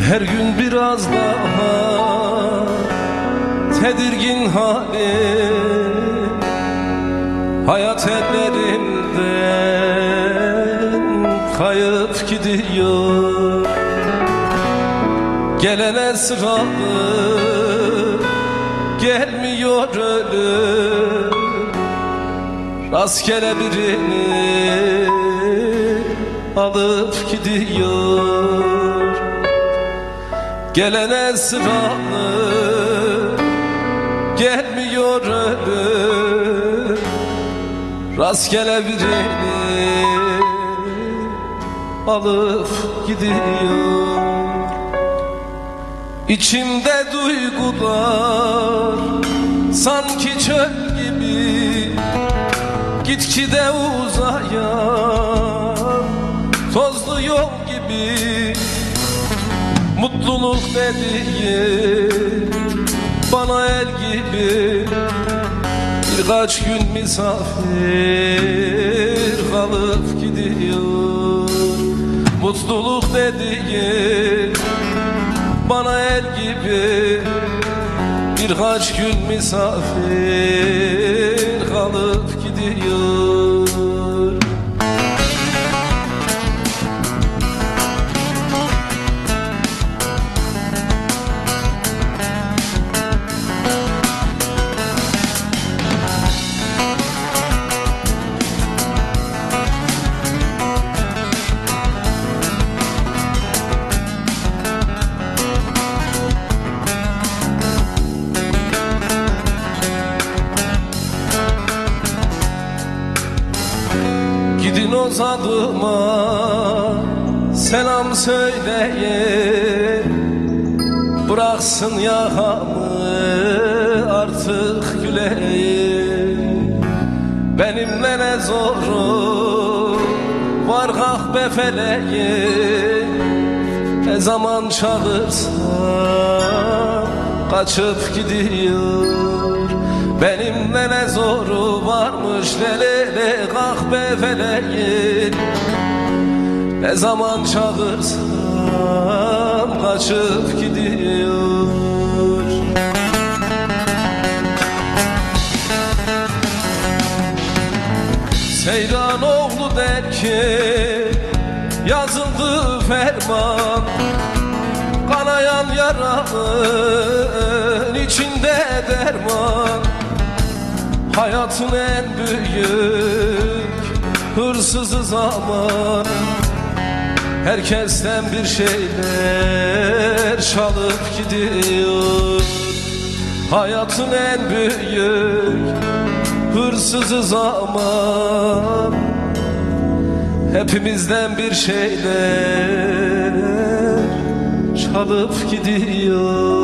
Her gün biraz daha tedirgin halim Hayat ellerinden kayıp gidiyor. Gelene sıralı gelmiyor ölüm Rastgele birini alıp gidiyor Gelene sıralı gelmiyor ölüm Rastgele birini alıp gidiyor. İçimde duygular sanki çöl gibi. Gitgide uzayan Mutluluk dediğin bana el gibi Birkaç gün misafir kalıp gidiyor. Mutluluk dediğin bana el gibi Birkaç gün misafir kalıp gidiyor Gidin o zadıma selam söyleyin Bıraksın yakamı artık güleyim. Benimle ne zoru var kalk be feleğim Ne zaman çağırsam kaçıp gidiyor. Benimle ne zoru varmış lelele be Ne zaman çağırsam kaçıp gidiyor. Seyran oğlu der ki yazıldı ferman. Kanayan yaranın içinde derman. Hayatın en büyük hırsızı zaman Herkesten bir şeyler çalıp gidiyor. Hayatın en büyük hırsızı zaman Hepimizden bir şeyler çalıp gidiyor